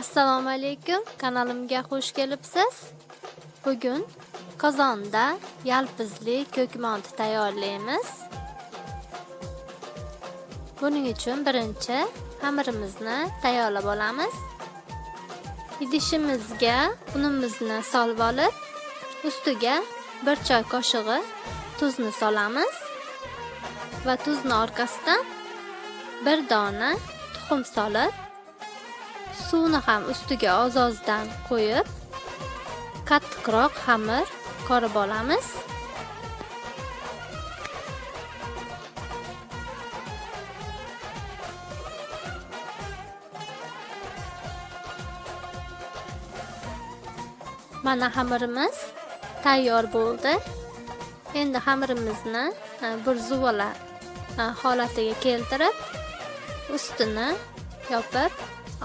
Assalomu alaykum, kanalimga xush kelibsiz. Bugun qozonda yalpizli ko'kmont tayyorlaymiz. Buning uchun birinchi xamirimizni tayyorlab olamiz. Idishimizga unimizni solib olib, ustiga 1 choy qoshig'i tuzni solamiz va tuzni orqasidan bir dona tuxum solib suvni ham ustiga oz-ozdan qo'yib qattiqroq xamir qorib olamiz. Mana xamirimiz tayyor bo'ldi. Endi xamirimizni e, bir zuvala e, holatiga keltirib, ustini yopib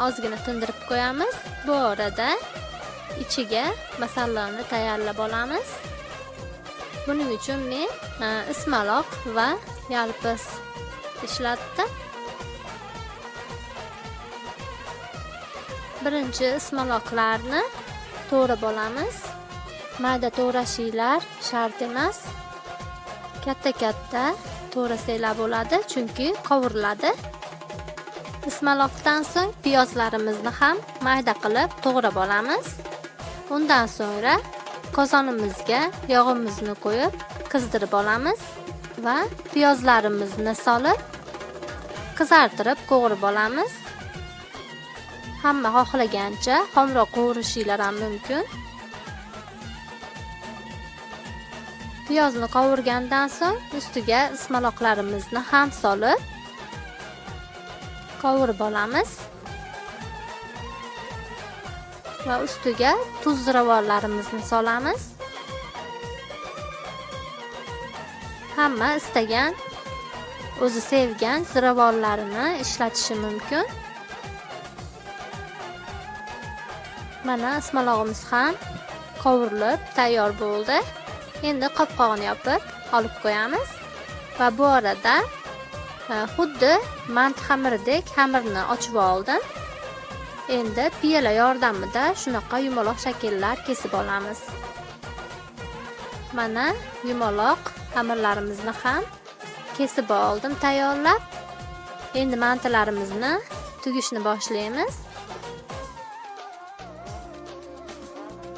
ozgina tindirib qo'yamiz. Bu orada ichiga masallarni tayyorlab olamiz. Buning uchun men e, ismaloq va yalpiz ishlatdim. Birinchi ismaloqlarni to'g'rab olamiz. Mayda to'g'rashinglar shart emas. Katta-katta to'g'rasanglar bo'ladi, chunki qovuriladi. Ismaloqdan so'ng piyozlarimizni ham mayda qilib to'g'rab olamiz. Undan so'ngra qozonimizga yog'imizni qo'yib qizdirib olamiz va piyozlarimizni solib qizartirib qovurib olamiz. Hamma xohlagancha xomroq qovurishinglar ham mumkin. Piyozni qovurgandan so'ng ustiga ismaloqlarimizni ham solib qovurib olamiz va ustiga tuz ziravorlarimizni solamiz hamma istagan o'zi sevgan ziravorlarini ishlatishi mumkin mana ismalog'imiz ham qovurilib tayyor bo'ldi. Endi qopqog'ini yopib olib qo'yamiz. Va bu orada xuddi mant xamiridek xamirni ochib oldim. Endi piyola yordamida shunaqa yumaloq shakllar kesib olamiz. Mana yumaloq xamirlarimizni ham kesib oldim tayyorlab. Endi mantilarimizni tugishni boshlaymiz.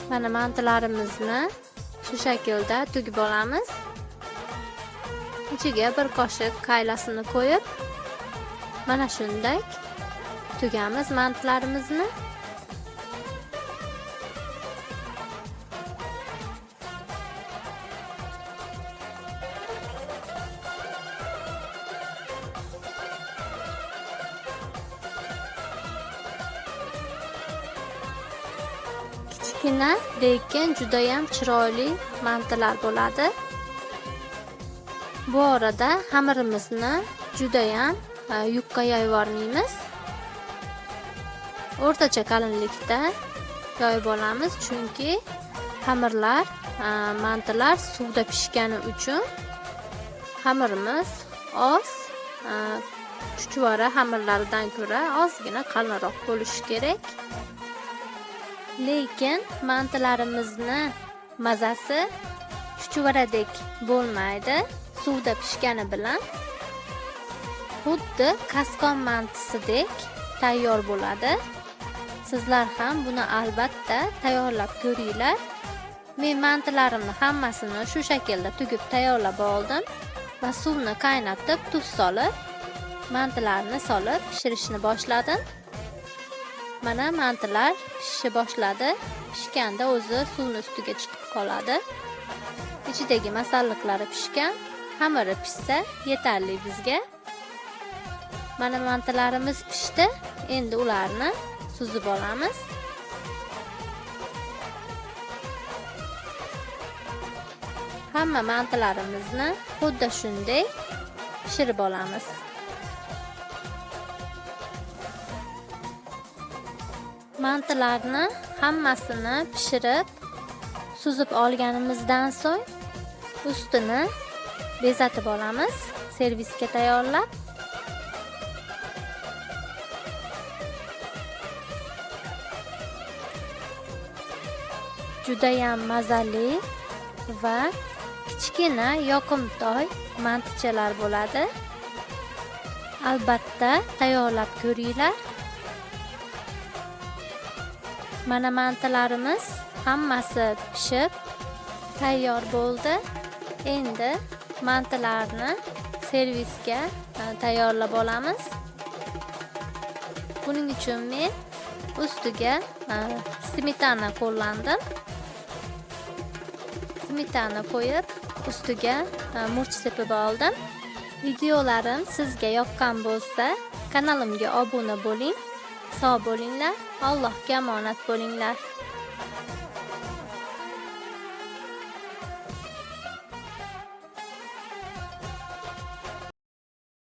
Mana mantilarimizni shu shaklda tugib olamiz. Ichiga bir qoshiq qaylasini qo'yib mana shunday tugamiz mantlarimizni. Kichkina lekin judayam chiroyli mantilar bo'ladi. Bu orada xamirimizni judayam e, yupqa yoyib olmaymiz. O'rtacha qalinlikda yoyib olamiz, chunki xamirlar, e, mantilar suvda pishgani uchun xamirimiz oz e, chuchvara xamirlaridan ko'ra ozgina qalinroq bo'lishi kerak. Lekin mantilarimizni mazasi chuchvaradek bo'lmaydi. Suvda pishgani bilan xuddi kaskon mantisidek tayyor bo'ladi. Sizlar ham buni albatta tayyorlab ko'ringlar. Men mantilarimni hammasini shu shaklda tugib tayyorlab oldim va suvni qaynatib, tuz solib, mantilarni solib pishirishni boshladim. Mana mantilar pishishni boshladi. Pishganda o'zi suvni ustiga chiqib qoladi. Ichidagi masalliqlari pishgan. Xamiri pishsa yetarli bizga mana mantilarimiz pishdi endi ularni suzib olamiz hamma mantilarimizni xuddi shunday pishirib olamiz mantilarni hammasini pishirib suzib olganimizdan so'ng ustini bezatib olamiz. Servisga tayyorlab. Judayam mazali va kichkina yoqimtoy mantichalar bo'ladi. Albatta tayyorlab ko'ringlar. Mana mantalarimiz hammasi pishib tayyor bo'ldi. Endi mantilarni servisga e, tayyorlab olamiz. Buning uchun men ustiga e, smetana qo'llandim. Smetana qo'yib ustiga e, murch sepib oldim. Videolarim sizga yoqqan bo'lsa kanalimga obuna bo'ling sog' bo'linglar allohga omonat bo'linglar